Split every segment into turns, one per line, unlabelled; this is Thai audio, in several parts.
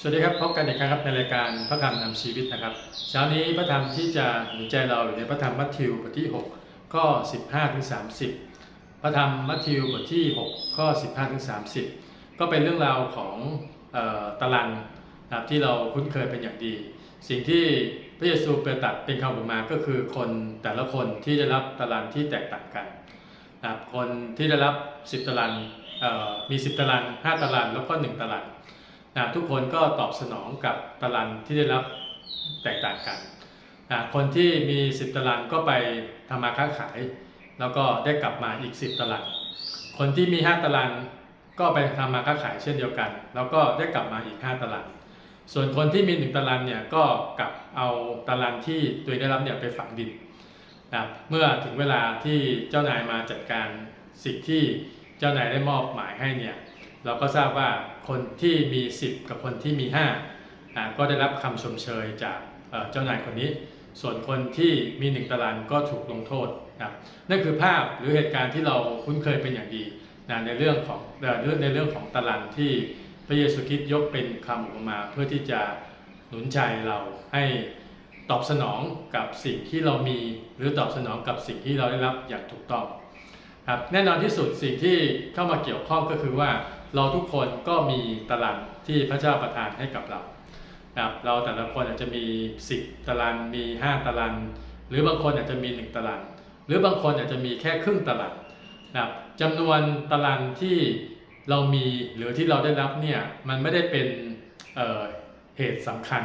สวัสดีครับพบกันอีกครั้งครับในรายการพระธรรมนำชีวิตนะครับ เช้านี้พระธรรมที่จะหนุนใจเราอยู่ในพระธรรมมัทธิวบทที่ 6 ข้อ 15ถึง30 พระธรรมมัทธิวบทที่ 6 ข้อ 15ถึง30 ก็เป็นเรื่องราวของเออตะลันนะครับที่เราคุ้นเคยเป็นอย่างดี สิ่งที่พระเยซูเปรตัดเป็นคำอุปมาก็คือคนแต่ละคนที่ได้รับตะลันที่แตกต่างกันนะครับคนที่ได้รับ 10ตะลันเอ่อมี 10ตะลัน5ตะลันแล้วก็1ตะลัน นะทุกคนก็ตอบสนองกับตารางที่ได้รับแตกต่างกันนะคนที่มี 10 ตารางก็ไปทำมาค้าขาย แล้วก็ได้กลับมาอีก 10 ตาราง คนที่มี 5 ตารางก็ไปทำมาค้าขายเช่นเดียวกัน แล้วก็ได้กลับมาอีก 5 ตาราง ส่วนคนที่มี 1 ตารางเนี่ยก็กลับเอาตารางที่ตัวได้รับเนี่ยไปฝังดินนะเมื่อถึงเวลาที่เจ้านายมาจัดการสิ่งที่เจ้านายได้มอบหมายให้เนี่ยเราก็ทราบว่า คนที่มี 10 กับคนที่มี5อ่าก็ได้รับคำชมเชยจากเจ้านายคนนี้ ส่วนคนที่มี 1 ตารางก็ถูกลงโทษนะครับนั่นคือภาพหรือเหตุการณ์ที่เราคุ้นเคยเป็นอย่างดีนะในเรื่องของเอ่อเรื่องในเรื่องของตารางที่พระเยซูคริสต์ยกเป็นคำอุปมาเพื่อที่จะหนุนใจเราให้ตอบสนองกับสิ่งที่เรามีหรือตอบสนองกับสิ่งที่เราได้รับอย่างถูกต้องครับแน่นอนที่สุดสิ่งที่เข้ามาเกี่ยวข้องก็คือว่า เราทุกคนก็มีตารางที่พระเจ้าประทานให้กับเรานะครับเราแต่ละคนอาจจะมี 10 ตารางมี 5 ตารางหรือบางคนอาจจะมี 1 ตารางหรือบางคนอาจจะมีแค่ครึ่งตารางนะครับจำนวนตารางที่เรามีหรือที่เราได้รับเนี่ยมันไม่ได้เป็นเเหตุสำคัญ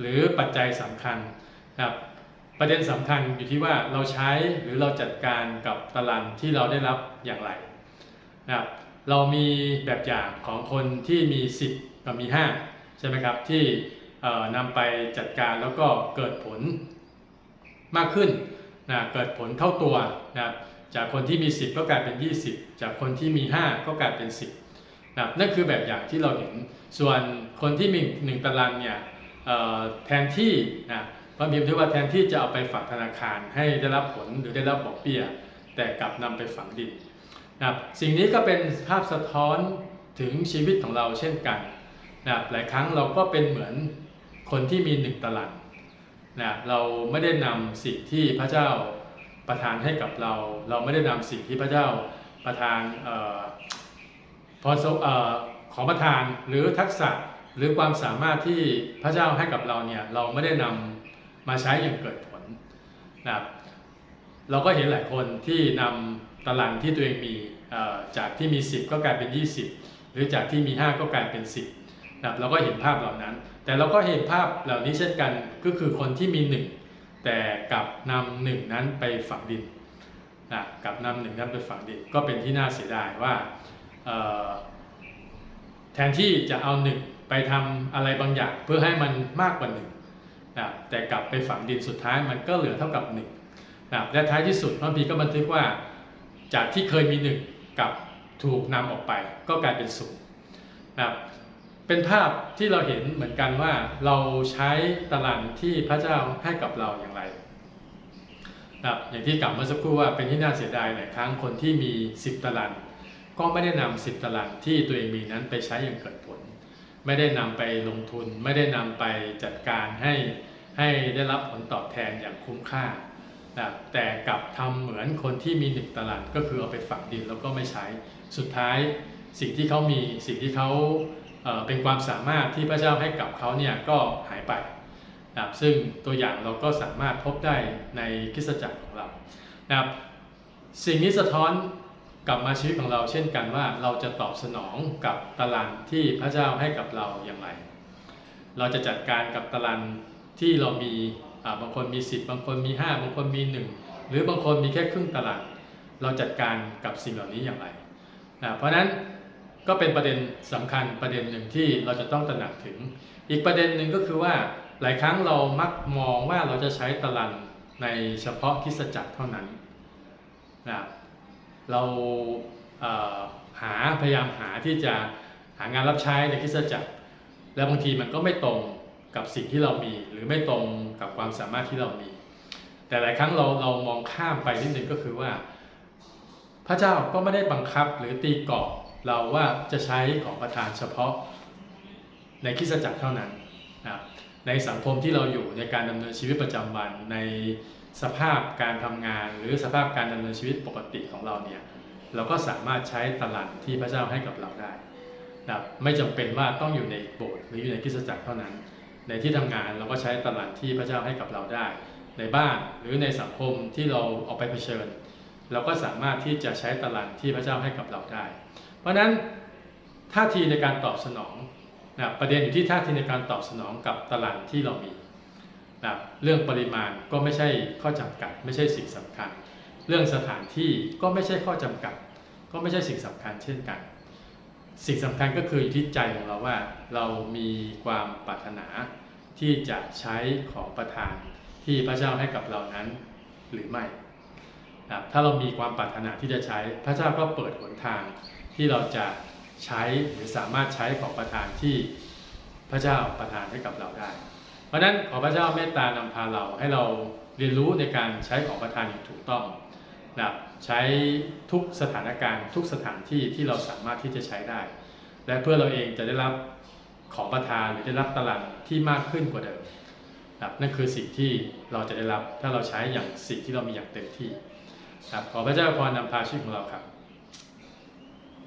หรือปัจจัยสำคัญนะครับประเด็นสำคัญอยู่ที่ว่าเราใช้หรือเราจัดการกับตารางที่เราได้รับอย่างไรนะครับ เรามีแบบอย่างของคนที่มี 10กับมี 5 ใช่ไหมครับ ที่นำไปจัดการแล้วก็เกิดผลมากขึ้นนะเกิดผลเท่าตัวนะครับจากคนที่มี 10 ก็กลายเป็น 20 จากคนที่มี 5 ก็กลายเป็น 10นะนั่นคือแบบอย่างที่เราเห็นส่วนคนที่มี 1ตารางเนี่ยแทนที่นะพระบิดาที่ว่าแทนที่จะเอาไปฝากธนาคารให้ได้รับผลหรือได้รับดอกเบี้ย แต่กลับนำไปฝังดิน นะครับสิ่งนี้ก็เป็นภาพสะท้อนถึงชีวิตของเราเช่นกันนะครับหลายครั้งเราก็เป็นเหมือนคนที่มีหนึ่งตารางนะเราไม่ได้นำสิ่งที่พระเจ้าประทานให้กับเรา เราไม่ได้นำสิ่งที่พระเจ้าประทานออพรสวเออขอประทานหรือทักษะหรือความสามารถที่พระเจ้าให้กับเราเนี่ยเราไม่ได้นำมาใช้อย่างเกิดผลนะครับ เราก็เห็นหลายคนที่นำตารางที่ตัวเองมีจากที่มี 10 ก็กลายเป็น 20 หรือจากที่มี 5 ก็กลายเป็น 10นะครับเราก็เห็นภาพเหล่านั้น แต่เราก็เห็นภาพเหล่านี้เช่นกันก็คือคนที่มี 1 แต่กลับนำหนึ่งนั้นไปฝังดินนะกลับนำหนึ่งนั้นไปฝังดินก็เป็นที่น่าเสียดายว่าแทนที่จะเอาหนึ่งไปทำอะไรบางอย่างเพื่อให้มันมากกว่าหนึ่งนะแต่กลับไปฝังดินสุดท้ายมันก็เหลือเท่ากับ1นะ ครับและท้ายที่สุดพระพีก็บันทึกว่าจากที่เคยมี1กับถูกนำออกไป ก็กลายเป็นศูนย์นะเป็นภาพที่เราเห็นเหมือนกันว่าเราใช้ตารางที่พระเจ้าให้กับเราอย่างไรนะอย่างที่กล่าวเมื่อสักครู่ว่าเป็นที่น่าเสียดายหลายครั้งคนที่มี 10ตารางก็ไม่ได้นำ10ตารางที่ตัวเองมีนั้นไปใช้อย่างเกิดผล ไม่ได้นำไปลงทุน ไม่ได้นำไปจัดการให้ให้ได้รับผลตอบแทนอย่างคุ้มค่า นะแต่กลับทำเหมือนคนที่มีหนึ่งตลาดก็คือเอาไปฝังดินแล้วก็ไม่ใช้ สุดท้ายสิ่งที่เขามีสิ่งที่เขาเป็นความสามารถที่พระเจ้าให้กับเขาเนี่ยก็หายไปนะซึ่งตัวอย่างเราก็สามารถพบได้ในคริสตจักรของเรานะสิ่งนี้สะท้อนกลับมาชีวิตของเราเช่นกันว่าเราจะตอบสนองกับตารางที่พระเจ้าให้กับเราอย่างไร เราจะจัดการกับตารางที่เรามี บางคนมี 10 บางคนมี 5 บางคนมี 1 หรือบางคนมีแค่ครึ่งตารางเราจัดการกับสิ่งเหล่านี้อย่างไรนะเพราะฉะนั้นก็เป็นประเด็นสำคัญประเด็นหนึ่งที่เราจะต้องตระหนักถึง อีกประเด็นหนึ่งก็คือว่าหลายครั้งเรามักมองว่าเราจะใช้ตารางในเฉพาะคิสจักรเท่านั้นนะเราเหาพยายามหาที่จะหางานรับใช้ในคิสจักร แล้วบางทีมันก็ไม่ตรง กับสิ่งที่เรามี หรือไม่ตรงกับความสามารถที่เรามี แต่หลายครั้งเราเรามองข้ามไปนิดนึงก็คือว่า พระเจ้าก็ไม่ได้บังคับหรือตีกรอบเราว่าจะใช้ของประทานเฉพาะในคริสตจักรเท่านั้นนะครับในสังคมที่เราอยู่ในการดำเนินชีวิตประจำวันในสภาพการทำงาน หรือสภาพการดำเนินชีวิตปกติของเราเนี่ยเราก็สามารถใช้ตลาดที่พระเจ้าให้กับเราได้นะครับไม่จำเป็นว่าต้องอยู่ในโบสถ์หรืออยู่ในคริสตจักรเท่านั้น ในที่ทำงานเราก็ใช้ตลาดที่พระเจ้าให้กับเราได้ ในบ้านหรือในสังคมที่เราออกไปเผชิญ เราก็สามารถที่จะใช้ตลาดที่พระเจ้าให้กับเราได้ เพราะฉะนั้นท่าทีในการตอบสนองนะประเด็นอยู่ที่ท่าทีในการตอบสนองกับตลาดที่เรามีนะเรื่องปริมาณก็ไม่ใช่ข้อจำกัด ไม่ใช่สิ่งสำคัญ เรื่องสถานที่ก็ไม่ใช่ข้อจำกัด ก็ไม่ใช่สิ่งสำคัญเช่นกัน สิ่งสำคัญก็คืออยู่ที่ใจของเราว่า เรามีความปรารถนาที่จะใช้ของประทานที่พระเจ้าให้กับเรานั้นหรือไม่นะถ้าเรามีความปรารถนาที่จะใช้ พระเจ้าก็เปิดหนทางที่เราจะใช้หรือสามารถใช้ของประทานที่พระเจ้าประทานให้กับเราได้ เพราะฉะนั้นขอพระเจ้าเมตตานำพาเราให้เราเรียนรู้ในการใช้ของประทานอย่างถูกต้อง นะใช้ทุกสถานการณ์ ทุกสถานที่ที่เราสามารถที่จะใช้ได้ และเพื่อเราเองจะได้รับของประทานหรือได้รับตลาดที่มากขึ้นกว่าเดิมนะนั่นคือสิ่งที่เราจะได้รับถ้าเราใช้อย่างสิ่งที่เรามีอย่างเต็มที่ขอพระเจ้าพรนำพาชีวิตของเราครับ